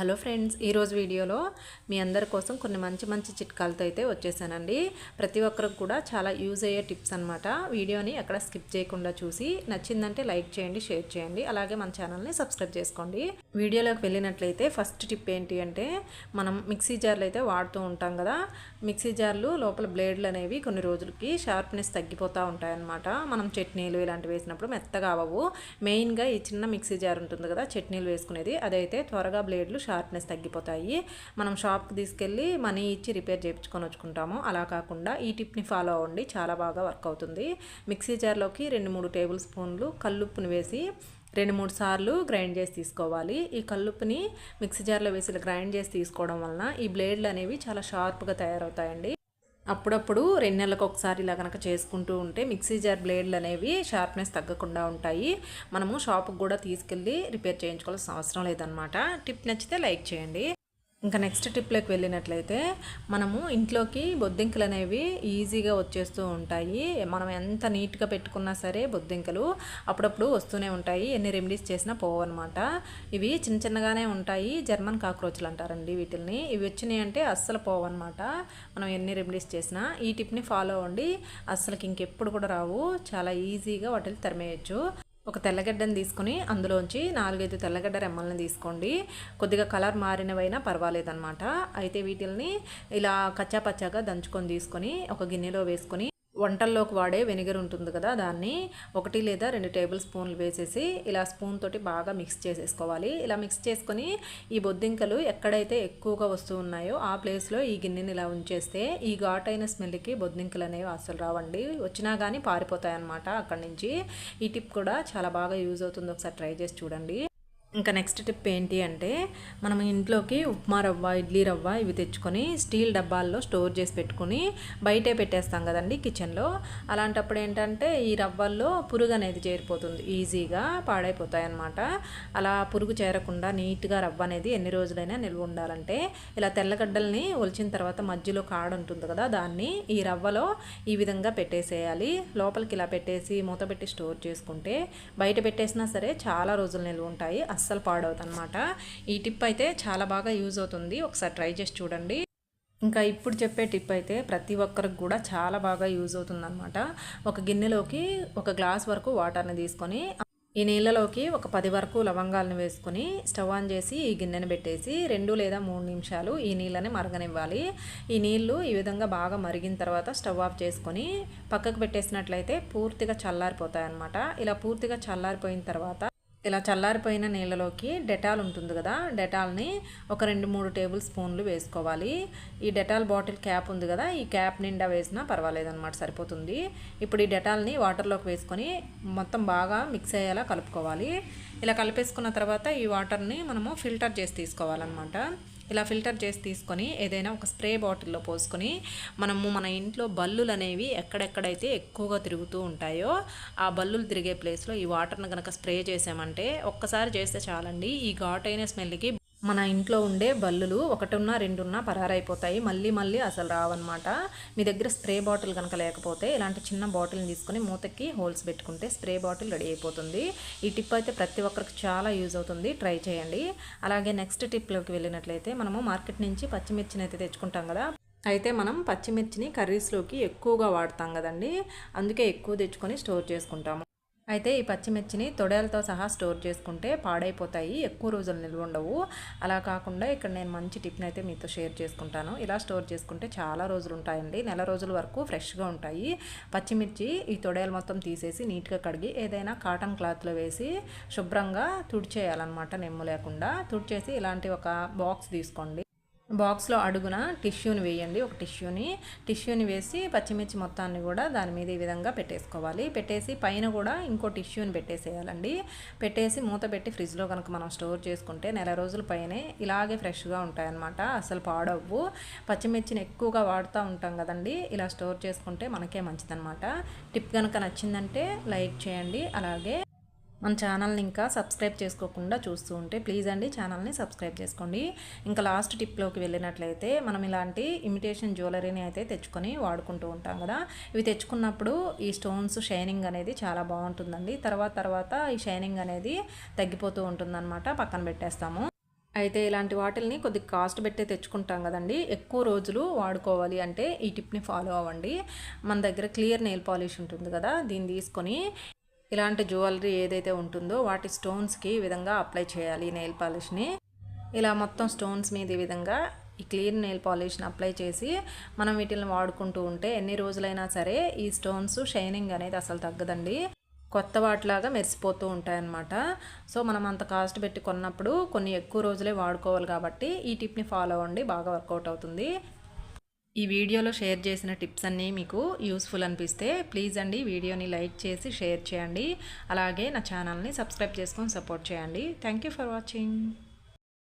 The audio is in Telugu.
హలో ఫ్రెండ్స్ ఈరోజు వీడియోలో మీ అందరి కోసం కొన్ని మంచి మంచి చిట్కాలతో అయితే వచ్చేసానండి. ప్రతి ఒక్కరికి కూడా చాలా యూజ్ అయ్యే టిప్స్ అనమాట వీడియోని ఎక్కడ స్కిప్ చేయకుండా చూసి నచ్చిందంటే లైక్ చేయండి షేర్ చేయండి. అలాగే మన ఛానల్ని సబ్స్క్రైబ్ చేసుకోండి. వీడియోలోకి వెళ్ళినట్లయితే ఫస్ట్ టిప్ ఏంటి అంటే మనం మిక్సీ జార్లు అయితే వాడుతూ ఉంటాం కదా. మిక్సీ జార్లు లోపల బ్లేడ్లు అనేవి కొన్ని రోజులకి షార్ప్నెస్ తగ్గిపోతూ ఉంటాయన్నమాట. మనం చట్నీలు ఇలాంటివి వేసినప్పుడు మెత్తగా అవ్వవు. మెయిన్గా ఈ చిన్న మిక్సీ జార్ ఉంటుంది కదా చట్నీలు వేసుకునేది. అదైతే త్వరగా బ్లేడ్లు షార్ప్నెస్ తగ్గిపోతాయి. మనం షాప్కి తీసుకెళ్ళి మనీ ఇచ్చి రిపేర్ చేయించుకొని వచ్చుకుంటాము. అలా కాకుండా ఈ టిప్ని ఫాలో అవ్వండి. చాలా బాగా వర్క్ అవుతుంది. మిక్సీ జార్లోకి రెండు మూడు టేబుల్ స్పూన్లు కల్లుప్పుని వేసి రెండు మూడు సార్లు గ్రైండ్ చేసి తీసుకోవాలి. ఈ కల్లుప్పుని మిక్సీ జార్లో వేసి గ్రైండ్ చేసి తీసుకోవడం వలన ఈ బ్లేడ్లు అనేవి చాలా షార్ప్గా తయారవుతాయండి. అప్పుడప్పుడు రెండు నెలలకు ఒకసారి ఇలా కనుక చేసుకుంటూ ఉంటే మిక్సీ జార్ బ్లేడ్లు అనేవి షార్ప్నెస్ తగ్గకుండా ఉంటాయి. మనము షాప్కి కూడా తీసుకెళ్ళి రిపేర్ చేయించుకోవాల్సిన అవసరం లేదనమాట టిప్ నచ్చితే లైక్ చేయండి. ఇంకా నెక్స్ట్ టిప్లోకి వెళ్ళినట్లయితే మనము ఇంట్లోకి బొద్దింకలు అనేవి ఈజీగా వచ్చేస్తూ ఉంటాయి. మనం ఎంత నీట్గా పెట్టుకున్నా సరే బొద్దింకలు అప్పుడప్పుడు వస్తూనే ఉంటాయి. ఎన్ని రెమెడీస్ చేసినా పోవన్నమాట. ఇవి చిన్న చిన్నగానే ఉంటాయి. జర్మన్ కాక్రోచ్లు అంటారండి వీటిని ఇవి వచ్చినాయి అంటే అస్సలు పోవన్నమాట. మనం ఎన్ని రెమెడీస్ చేసినా ఈ టిప్ని ఫాలో అవ్వండి. అస్సలకి ఇంకెప్పుడు కూడా రావు. చాలా ఈజీగా వాటిని తరిమేయచ్చు. ఒక తెల్లగడ్డని తీసుకొని అందులోంచి నాలుగైదు తెల్లగడ్డ రెమ్మల్ని తీసుకోండి. కొద్దిగా కలర్ మారినవైనా పర్వాలేదన్నమాట. అయితే వీటిల్ని ఇలా కచ్చా పచ్చాగా దంచుకొని తీసుకొని ఒక గిన్నెలో వేసుకొని వంటల్లోకి వాడే వెనిగర్ ఉంటుంది కదా దాన్ని ఒకటి లేదా రెండు టేబుల్ స్పూన్లు వేసేసి ఇలా స్పూన్ తోటి బాగా మిక్స్ చేసేసుకోవాలి. ఇలా మిక్స్ చేసుకొని ఈ బొద్దింకలు ఎక్కడైతే ఎక్కువగా వస్తూ ఉన్నాయో ఆ ప్లేస్లో ఈ గిన్నెని ఇలా ఉంచేస్తే ఈ ఘాటైన స్మెల్కి బొద్దింకలు అనేవి అసలు రావండి. వచ్చినా కానీ పారిపోతాయి అన్నమాట అక్కడి నుంచి. ఈ టిప్ కూడా చాలా బాగా యూజ్ అవుతుంది. ఒకసారి ట్రై చేసి చూడండి. ఇంకా నెక్స్ట్ టిప్ ఏంటి అంటే మనం ఇంట్లోకి ఉప్మా రవ్వ ఇడ్లీ రవ్వ ఇవి తెచ్చుకొని స్టీల్ డబ్బాల్లో స్టోర్ చేసి పెట్టుకుని బయటే పెట్టేస్తాం కదండి కిచెన్లో అలాంటప్పుడు ఏంటంటే ఈ రవ్వల్లో పురుగు అనేది చేరిపోతుంది. ఈజీగా పాడైపోతాయి అన్నమాట అలా పురుగు చేరకుండా నీట్గా రవ్వ అనేది ఎన్ని రోజులైనా నిల్వ ఉండాలంటే ఇలా తెల్లగడ్డల్ని ఒలిచిన తర్వాత మధ్యలో కాడ ఉంటుంది కదా దాన్ని ఈ రవ్వలో ఈ విధంగా పెట్టేసేయాలి. లోపలికి ఇలా పెట్టేసి మూత పెట్టి స్టోర్ చేసుకుంటే బయట పెట్టేసినా సరే చాలా రోజులు నిల్వ ఉంటాయి. అస్సలు పాడవుతుంది అనమాట ఈ టిప్ అయితే చాలా బాగా యూజ్ అవుతుంది. ఒకసారి ట్రై చేసి చూడండి. ఇంకా ఇప్పుడు చెప్పే టిప్ అయితే ప్రతి ఒక్కరికి కూడా చాలా బాగా యూజ్ అవుతుందన్నమాట. ఒక గిన్నెలోకి ఒక గ్లాస్ వరకు వాటర్ని తీసుకొని ఈ నీళ్ళలోకి ఒక పది వరకు లవంగాలను వేసుకొని స్టవ్ ఆన్ చేసి ఈ గిన్నెను పెట్టేసి రెండు లేదా మూడు నిమిషాలు ఈ నీళ్ళని మరగనివ్వాలి. ఈ నీళ్ళు ఈ విధంగా బాగా మరిగిన తర్వాత స్టవ్ ఆఫ్ చేసుకొని పక్కకు పెట్టేసినట్లయితే పూర్తిగా చల్లారిపోతాయి అన్నమాట ఇలా పూర్తిగా చల్లారిపోయిన తర్వాత ఇలా చల్లారిపోయిన నీళ్ళలోకి డెటాల్ ఉంటుంది కదా డెటాల్ని ఒక రెండు మూడు టేబుల్ స్పూన్లు వేసుకోవాలి. ఈ డెటాల్ బాటిల్ క్యాప్ ఉంది కదా ఈ క్యాప్ నిండా వేసినా పర్వాలేదన్నమాట సరిపోతుంది. ఇప్పుడు ఈ డెటాల్ని వాటర్లోకి వేసుకొని మొత్తం బాగా మిక్స్ అయ్యేలా కలుపుకోవాలి. ఇలా కలిపేసుకున్న తర్వాత ఈ వాటర్ని మనము ఫిల్టర్ చేసి తీసుకోవాలన్నమాట. ఇలా ఫిల్టర్ చేసి తీసుకొని ఏదైనా ఒక స్ప్రే బాటిల్లో పోసుకొని మనము మన ఇంట్లో బల్లులు అనేవి ఎక్కడెక్కడైతే ఎక్కువగా తిరుగుతూ ఉంటాయో ఆ బల్లులు తిరిగే ప్లేస్లో ఈ వాటర్ని కనుక స్ప్రే చేసామంటే ఒక్కసారి చేస్తే చాలండి. ఈ ఘాటైన స్మెల్కి మన ఇంట్లో ఉండే బల్లులు ఒకటిన్నా రెండున్నా పరారైపోతాయి. మళ్ళీ మళ్ళీ అసలు రావన్నమాట. మీ దగ్గర స్ప్రే బాటిల్ కనుక లేకపోతే ఇలాంటి చిన్న బాటిల్ని తీసుకొని మూతకి హోల్స్ పెట్టుకుంటే స్ప్రే బాటిల్ రెడీ అయిపోతుంది. ఈ టిప్ అయితే ప్రతి ఒక్కరికి చాలా యూజ్ అవుతుంది. ట్రై చేయండి. అలాగే నెక్స్ట్ టిప్లోకి వెళ్ళినట్లయితే మనము మార్కెట్ నుంచి పచ్చిమిర్చిని అయితే తెచ్చుకుంటాం కదా. అయితే మనం పచ్చిమిర్చిని కర్రీస్లోకి ఎక్కువగా వాడతాం కదండి. అందుకే ఎక్కువ తెచ్చుకొని స్టోర్ చేసుకుంటాము. అయితే ఈ పచ్చిమిర్చిని తొడేలతో సహా స్టోర్ చేసుకుంటే పాడైపోతాయి ఎక్కువ రోజులు నిల్వ ఉండవు. అలా కాకుండా ఇక్కడ నేను మంచి టిప్ని అయితే మీతో షేర్ చేసుకుంటాను. ఇలా స్టోర్ చేసుకుంటే చాలా రోజులు ఉంటాయండి. నెల రోజుల వరకు ఫ్రెష్గా ఉంటాయి. పచ్చిమిర్చి ఈ తొడేలు మొత్తం తీసేసి నీట్గా కడిగి ఏదైనా కాటన్ క్లాత్లో వేసి శుభ్రంగా తుడిచేయాలన్నమాట నెమ్ము లేకుండా. తుడిచేసి ఇలాంటి ఒక బాక్స్ తీసుకోండి. బాక్స్లో అడుగున టిష్యూని వేయండి. ఒక టిష్యూని టిష్యూని వేసి పచ్చిమిర్చి మొత్తాన్ని కూడా దాని మీద ఈ విధంగా పెట్టేసుకోవాలి. పెట్టేసి పైన కూడా ఇంకో టిష్యూని పెట్టేసేయాలండి. పెట్టేసి మూత పెట్టి ఫ్రిడ్జ్లో కనుక మనం స్టోర్ చేసుకుంటే నెల రోజుల పైనే ఇలాగే ఫ్రెష్గా ఉంటాయన్నమాట. అసలు పాడవ్వు. పచ్చిమిర్చిని ఎక్కువగా వాడుతూ ఉంటాం కదండి. ఇలా స్టోర్ చేసుకుంటే మనకే మంచిదన్నమాట. టిప్ కనుక నచ్చిందంటే లైక్ చేయండి. అలాగే మన ఛానల్ని ఇంకా సబ్స్క్రైబ్ చేసుకోకుండా చూస్తూ ఉంటే ప్లీజ్ అండి ఛానల్ని సబ్స్క్రైబ్ చేసుకోండి. ఇంకా లాస్ట్ టిప్లోకి వెళ్ళినట్లయితే మనం ఇలాంటి ఇమిటేషన్ జ్యువెలరీని అయితే తెచ్చుకొని వాడుకుంటూ ఉంటాం కదా. ఇవి తెచ్చుకున్నప్పుడు ఈ స్టోన్స్ షైనింగ్ అనేది చాలా బాగుంటుందండి. తర్వాత తర్వాత ఈ షైనింగ్ అనేది తగ్గిపోతూ ఉంటుందన్నమాట. పక్కన పెట్టేస్తాము. అయితే ఇలాంటి వాటిల్ని కొద్దిగా కాస్ట్ పెట్టే తెచ్చుకుంటాం కదండి. ఎక్కువ రోజులు వాడుకోవాలి అంటే ఈ టిప్ని ఫాలో అవ్వండి. మన దగ్గర క్లియర్ నెయిల్ పాలిష్ ఉంటుంది కదా దీన్ని తీసుకొని ఇలాంటి జ్యువెలరీ ఏదైతే ఉంటుందో వాటి స్టోన్స్కి ఈ విధంగా అప్లై చేయాలి ఈ నెయిల్ పాలిష్ని. ఇలా మొత్తం స్టోన్స్ మీద ఈ విధంగా ఈ క్లీన్ నెయిల్ పాలిష్ని అప్లై చేసి మనం వీటిని వాడుకుంటూ ఉంటే ఎన్ని రోజులైనా సరే ఈ స్టోన్స్ షైనింగ్ అనేది అసలు తగ్గదండి. కొత్త వాటిలాగా మెరిసిపోతూ ఉంటాయన్నమాట. సో మనం అంత కాస్ట్ పెట్టి కొన్నప్పుడు కొన్ని ఎక్కువ రోజులే వాడుకోవాలి కాబట్టి ఈ టిప్ని ఫాలో అవ్వండి బాగా వర్కౌట్ అవుతుంది. ఈ వీడియోలో షేర్ చేసిన టిప్స్ అన్నీ మీకు యూస్ఫుల్ అనిపిస్తే ప్లీజ్ అండి వీడియోని లైక్ చేసి షేర్ చేయండి. అలాగే నా ఛానల్ని సబ్స్క్రైబ్ చేసుకొని సపోర్ట్ చేయండి. Thank you for watching.